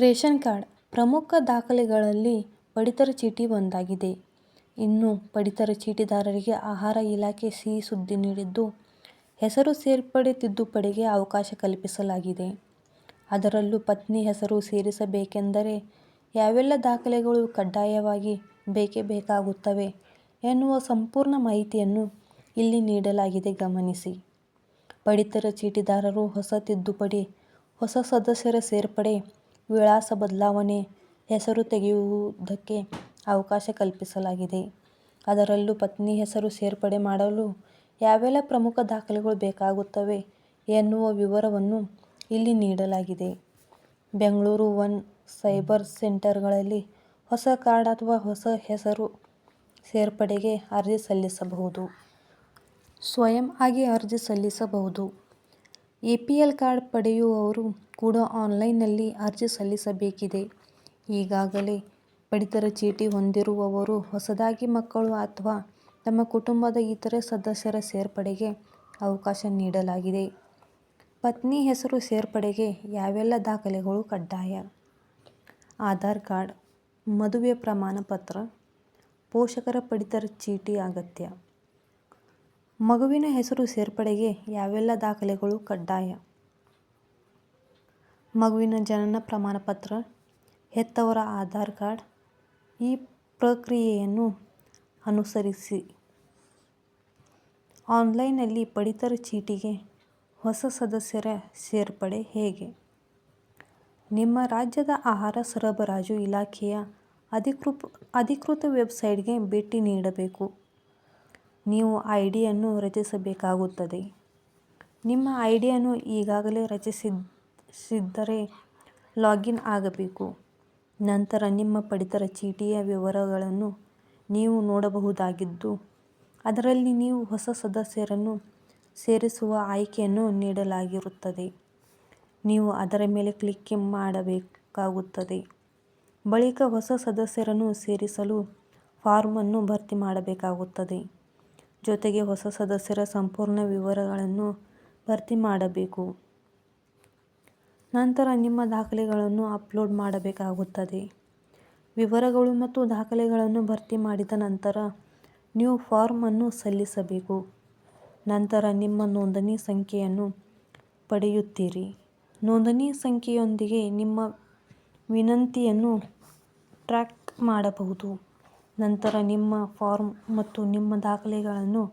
Ration card ಪ್ರಮುಖ ದಾಖಲೆಗಳಲ್ಲಿ ಪಡಿತರ ಚೀಟಿ ಒಂದಾಗಿದೆ. ಇನ್ನು ಪಡಿತರ ಚೀಟಿದಾರರಿಗೆ ಆಹಾರ ಇಲಾಖೆ ಸಿಹಿ ಸುದ್ದಿ ನೀಡಿದ್ದು, ಹೆಸರು ಸೇರ್ಪಡೆ ತಿದ್ದುಪಡಿಗೆ ಅವಕಾಶ ಕಲ್ಪಿಸಲಾಗಿದೆ. ಅದರಲ್ಲೂ ಪತ್ನಿ ಹೆಸರು ಸೇರಿಸಬೇಕೆಂದರೆ ಯಾವೆಲ್ಲ ದಾಖಲೆಗಳು ಕಡ್ಡಾಯವಾಗಿ ಬೇಕೇ ಬೇಕಾಗುತ್ತವೆ ಎನ್ನುವ ಸಂಪೂರ್ಣ ಮಾಹಿತಿಯನ್ನು ಇಲ್ಲಿ ನೀಡಲಾಗಿದೆ ಗಮನಿಸಿ. ಪಡಿತರ ಚೀಟಿದಾರರು ಹೊಸ ತಿದ್ದುಪಡಿ, ಹೊಸ ಸದಸ್ಯರ ಸೇರ್ಪಡೆ, ವಿಳಾಸ ಬದಲಾವಣೆ, ಹೆಸರು ತೆಗೆಯುವುದಕ್ಕೆ ಅವಕಾಶ ಕಲ್ಪಿಸಲಾಗಿದೆ. ಅದರಲ್ಲೂ ಪತ್ನಿ ಹೆಸರು ಸೇರ್ಪಡೆ ಮಾಡಲು ಯಾವೆಲ್ಲ ಪ್ರಮುಖ ದಾಖಲೆಗಳು ಬೇಕಾಗುತ್ತವೆ ಎನ್ನುವ ವಿವರವನ್ನು ಇಲ್ಲಿ ನೀಡಲಾಗಿದೆ. ಬೆಂಗಳೂರು ಒನ್ ಸೈಬರ್ ಸೆಂಟರ್ಗಳಲ್ಲಿ ಹೊಸ ಕಾರ್ಡ್ ಅಥವಾ ಹೊಸ ಹೆಸರು ಸೇರ್ಪಡೆಗೆ ಅರ್ಜಿ ಸಲ್ಲಿಸಬಹುದು. ಸ್ವಯಂ ಆಗಿ ಅರ್ಜಿ ಸಲ್ಲಿಸಬಹುದು. ಎಪಿಎಲ್ ಕಾರ್ಡ್ ಪಡೆಯುವವರು ಕೂಡ ಆನ್ಲೈನ್ನಲ್ಲಿ ಅರ್ಜಿ ಸಲ್ಲಿಸಬೇಕಿದೆ. ಈಗಾಗಲೇ ಪಡಿತರ ಚೀಟಿ ಹೊಂದಿರುವವರು ಹೊಸದಾಗಿ ಮಕ್ಕಳು ಅಥವಾ ತಮ್ಮ ಕುಟುಂಬದ ಇತರೆ ಸದಸ್ಯರ ಸೇರ್ಪಡೆಗೆ ಅವಕಾಶ ನೀಡಲಾಗಿದೆ. ಪತ್ನಿ ಹೆಸರು ಸೇರ್ಪಡೆಗೆ ಯಾವೆಲ್ಲ ದಾಖಲೆಗಳು ಕಡ್ಡಾಯ? ಆಧಾರ್ ಕಾರ್ಡ್, ಮದುವೆ ಪ್ರಮಾಣ ಪತ್ರ, ಪೋಷಕರ ಪಡಿತರ ಚೀಟಿ ಅಗತ್ಯ. ಮಗುವಿನ ಹೆಸರು ಸೇರ್ಪಡೆಗೆ ಯಾವೆಲ್ಲ ದಾಖಲೆಗಳು ಕಡ್ಡಾಯ? ಮಗುವಿನ ಜನನ ಪ್ರಮಾಣಪತ್ರ, ಹೆತ್ತವರ ಆಧಾರ್ ಕಾರ್ಡ್. ಈ ಪ್ರಕ್ರಿಯೆಯನ್ನು ಅನುಸರಿಸಿ ಆನ್ಲೈನ್ನಲ್ಲಿ ಪಡಿತರ ಚೀಟಿಗೆ ಹೊಸ ಸದಸ್ಯರ ಸೇರ್ಪಡೆ ಹೇಗೆ? ನಿಮ್ಮ ರಾಜ್ಯದ ಆಹಾರ ಸರಬರಾಜು ಇಲಾಖೆಯ ಅಧಿಕೃತ ವೆಬ್ಸೈಟ್ಗೆ ಭೇಟಿ ನೀಡಬೇಕು. ನೀವು ಐಡಿಯನ್ನು ರಚಿಸಬೇಕಾಗುತ್ತದೆ. ನಿಮ್ಮ ಐಡಿಯನ್ನು ಈಗಾಗಲೇ ರಚಿಸಿದ್ದರೆ ಲಾಗಿನ್ ಆಗಬೇಕು. ನಂತರ ನಿಮ್ಮ ಪಡಿತರ ಚೀಟಿಯ ವಿವರಗಳನ್ನು ನೀವು ನೋಡಬಹುದಾಗಿದ್ದು, ಅದರಲ್ಲಿ ನೀವು ಹೊಸ ಸದಸ್ಯರನ್ನು ಸೇರಿಸುವ ಆಯ್ಕೆಯನ್ನು ನೀಡಲಾಗಿರುತ್ತದೆ. ನೀವು ಅದರ ಮೇಲೆ ಕ್ಲಿಕ್ ಮಾಡಬೇಕಾಗುತ್ತದೆ. ಬಳಿಕ ಹೊಸ ಸದಸ್ಯರನ್ನು ಸೇರಿಸಲು ಫಾರ್ಮನ್ನು ಭರ್ತಿ ಮಾಡಬೇಕಾಗುತ್ತದೆ. ಜೊತೆಗೆ ಹೊಸ ಸದಸ್ಯರ ಸಂಪೂರ್ಣ ವಿವರಗಳನ್ನು ಭರ್ತಿ ಮಾಡಬೇಕು. ನಂತರ ನಿಮ್ಮ ದಾಖಲೆಗಳನ್ನು ಅಪ್ಲೋಡ್ ಮಾಡಬೇಕಾಗುತ್ತದೆ. ವಿವರಗಳು ಮತ್ತು ದಾಖಲೆಗಳನ್ನು ಭರ್ತಿ ಮಾಡಿದ ನಂತರ ನೀವು ಫಾರ್ಮ್ ಅನ್ನು ಸಲ್ಲಿಸಬೇಕು. ನಂತರ ನಿಮ್ಮ ನೋಂದಣಿ ಸಂಖ್ಯೆಯನ್ನು ಪಡೆಯುತ್ತೀರಿ. ನೋಂದಣಿ ಸಂಖ್ಯೆಯೊಂದಿಗೆ ನಿಮ್ಮ ವಿನಂತಿಯನ್ನು ಟ್ರ್ಯಾಕ್ ಮಾಡಬಹುದು. ನಂತರ ನಿಮ್ಮ ಫಾರ್ಮ್ ಮತ್ತು ನಿಮ್ಮ ದಾಖಲೆಗಳನ್ನು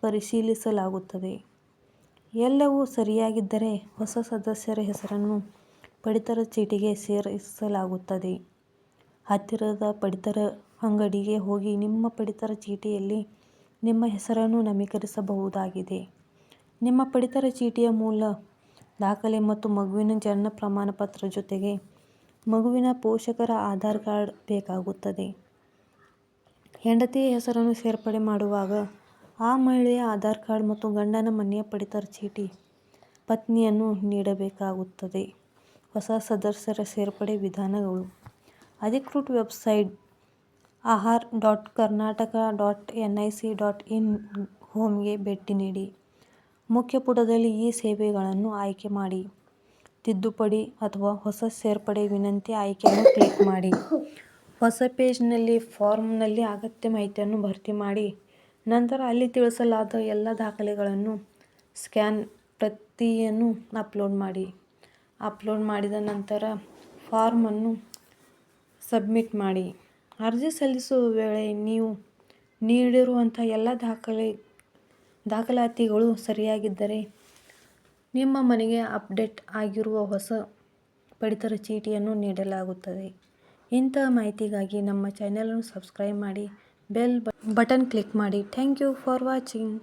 ಪರಿಶೀಲಿಸಲಾಗುತ್ತದೆ. ಎಲ್ಲವೂ ಸರಿಯಾಗಿದ್ದರೆ ಹೊಸ ಸದಸ್ಯರ ಹೆಸರನ್ನು ಪಡಿತರ ಚೀಟಿಗೆ ಸೇರಿಸಲಾಗುತ್ತದೆ. ಹತ್ತಿರದ ಪಡಿತರ ಅಂಗಡಿಗೆ ಹೋಗಿ ನಿಮ್ಮ ಪಡಿತರ ಚೀಟಿಯಲ್ಲಿ ನಿಮ್ಮ ಹೆಸರನ್ನು ನವೀಕರಿಸಬಹುದಾಗಿದೆ. ನಿಮ್ಮ ಪಡಿತರ ಚೀಟಿಯ ಮೂಲ ದಾಖಲೆ ಮತ್ತು ಮಗುವಿನ ಜನನ ಪ್ರಮಾಣಪತ್ರ ಜೊತೆಗೆ ಮಗುವಿನ ಪೋಷಕರ ಆಧಾರ್ ಕಾರ್ಡ್ ಬೇಕಾಗುತ್ತದೆ. ಹೆಂಡತಿಯ ಹೆಸರನ್ನು ಸೇರ್ಪಡೆ ಮಾಡುವಾಗ ಆ ಮಹಿಳೆಯ ಆಧಾರ್ ಕಾರ್ಡ್ ಮತ್ತು ಗಂಡನ ಮನೆಯ ಪಡಿತರ ಚೀಟಿ ಪತ್ನಿಯನ್ನು ನೀಡಬೇಕಾಗುತ್ತದೆ. ಹೊಸ ಸದಸ್ಯರ ಸೇರ್ಪಡೆ ವಿಧಾನಗಳು ಅಧಿಕೃತ website Ahar dot Karnataka dot N I C dot in ಹೋಮ್ಗೆ ಭೇಟಿ ನೀಡಿ. ಮುಖ್ಯ ಪುಟದಲ್ಲಿ ಈ ಸೇವೆಗಳನ್ನು ಆಯ್ಕೆ ಮಾಡಿ. ತಿದ್ದುಪಡಿ ಅಥವಾ ಹೊಸ ಸೇರ್ಪಡೆ ವಿನಂತಿ ಆಯ್ಕೆಯನ್ನು ಕ್ಲಿಕ್ ಮಾಡಿ. ಹೊಸ ಪೇಜ್ನಲ್ಲಿ ಫಾರ್ಮ್ನಲ್ಲಿ ಅಗತ್ಯ ಮಾಹಿತಿಯನ್ನು ಭರ್ತಿ ಮಾಡಿ. ನಂತರ ಅಲ್ಲಿ ತಿಳಿಸಲಾದ ಎಲ್ಲ ದಾಖಲೆಗಳನ್ನು ಸ್ಕ್ಯಾನ್ ಪ್ರತಿಯನ್ನು ಅಪ್ಲೋಡ್ ಮಾಡಿ. ಅಪ್ಲೋಡ್ ಮಾಡಿದ ನಂತರ ಫಾರ್ಮನ್ನು ಸಬ್ಮಿಟ್ ಮಾಡಿ. ಅರ್ಜಿ ಸಲ್ಲಿಸುವ ವೇಳೆ ನೀವು ನೀಡಿರುವಂಥ ಎಲ್ಲ ದಾಖಲೆ, ದಾಖಲಾತಿಗಳು ಸರಿಯಾಗಿದ್ದರೆ ನಿಮ್ಮ ಮನೆಗೆ ಅಪ್ಡೇಟ್ ಆಗಿರುವ ಹೊಸ ಪಡಿತರ ಚೀಟಿಯನ್ನು ನೀಡಲಾಗುತ್ತದೆ. ಇಂತಹ ಮಾಹಿತಿಗಾಗಿ ನಮ್ಮ ಚಾನೆಲ್ ಅನ್ನು ಸಬ್ಸ್ಕ್ರೈಬ್ ಮಾಡಿ ಬೆಲ್ ಬಟನ್ ಕ್ಲಿಕ್ ಮಾಡಿ. Thank you for watching.